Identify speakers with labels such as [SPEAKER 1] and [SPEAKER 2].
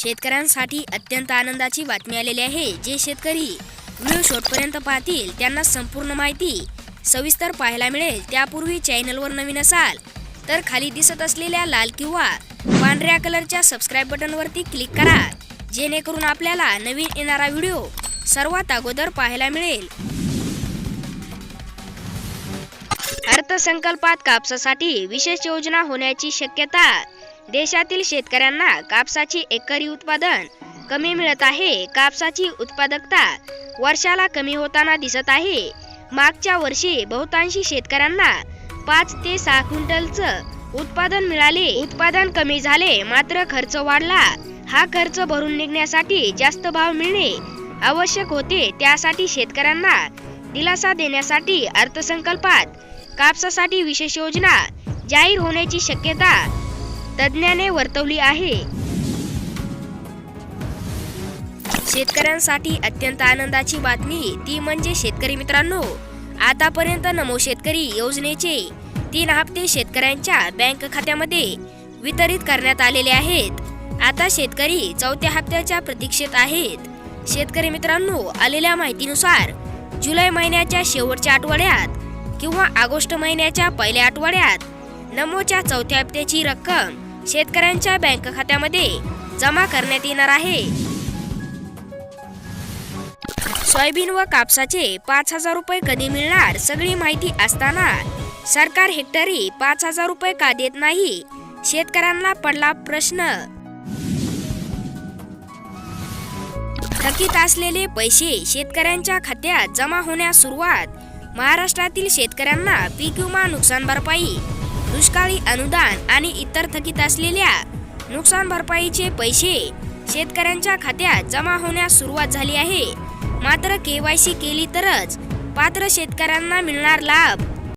[SPEAKER 1] शेतकऱ्यांसाठी अत्यंत आनंदाची बातमी आलेली आहे. जे शेतकरी व्हिडिओ शेवटपर्यंत पाहतील त्यांना संपूर्ण माहिती सविस्तर पाहायला मिळेल. त्यापूर्वी चॅनलवर नवीन असाल तर खाली दिसत असलेल्या लाल किंवा पांढऱ्या कलरच्या सबस्क्राईब बटनवरती क्लिक करा. जेणेकरून आपल्याला नवीन येणारा व्हिडिओ सर्वात अगोदर पाहायला मिळेल. अर्थसंकल्पात कापसासाठी विशेष योजना होण्याची शक्यता देशातील शेतकऱ्यांना कापसाची एकरी उत्पादन कमी मिळत आहे. कापसाची उत्पादकता वर्षाला कमी होताना दिसत आहे. मागच्या वर्षी बहुतांशी शेतकऱ्यांना पाच ते सहा क्विंटलचं उत्पादन मिळाले. उत्पादन कमी झाले मात्र खर्च वाढला. हा खर्च भरून निघण्यासाठी जास्त भाव मिळणे आवश्यक होते. त्यासाठी शेतकऱ्यांना दिलासा देण्यासाठी अर्थसंकल्पात कापसासाठी विशेष योजना जाहीर होण्याची शक्यता तज्ज्ञाने वर्तवली आहे. शेतकऱ्यांसाठी अत्यंत आनंदाची बातमी ती म्हणजे शेतकरी मित्रांनो आतापर्यंत नमो शेतकरी योजनेचे तीन हप्ते शेतकऱ्यांच्या बँक खात्यामध्ये वितरित करण्यात आलेले आहेत. आता शेतकरी चौथ्या हप्त्याच्या प्रतीक्षेत आहेत. शेतकरी मित्रांनो आलेल्या माहितीनुसार जुलै महिन्याच्या शेवटच्या आठवड्यात किंवा ऑगस्ट महिन्याच्या पहिल्या आठवड्यात नमोच्या चौथ्या हप्त्याची रक्कम शेतकऱ्यांच्या बँक खात्यामध्ये जमा करण्यात येणार आहे. सोयाबीन व कापसाचे पाच हजार रुपये कधी मिळणार सगळी माहिती असताना सरकार हेक्टरी पाच हजार रुपये का देत नाही? शेतकऱ्यांना पडला प्रश्न. थकीत असलेले पैसे शेतकऱ्यांच्या खात्यात जमा होण्यास सुरुवात. महाराष्ट्रातील शेतकऱ्यांना पीक विमा नुकसान भरपाई दुष्काळी अनुदान आणि इतर थकीत असलेल्या नुकसान भरपाईचे पैसे शेतकऱ्यांच्या खात्यात जमा होण्यास सुरुवात झाली आहे. मात्र केवायसी केली तरच पात्र शेतकऱ्यांना मिळणार लाभ.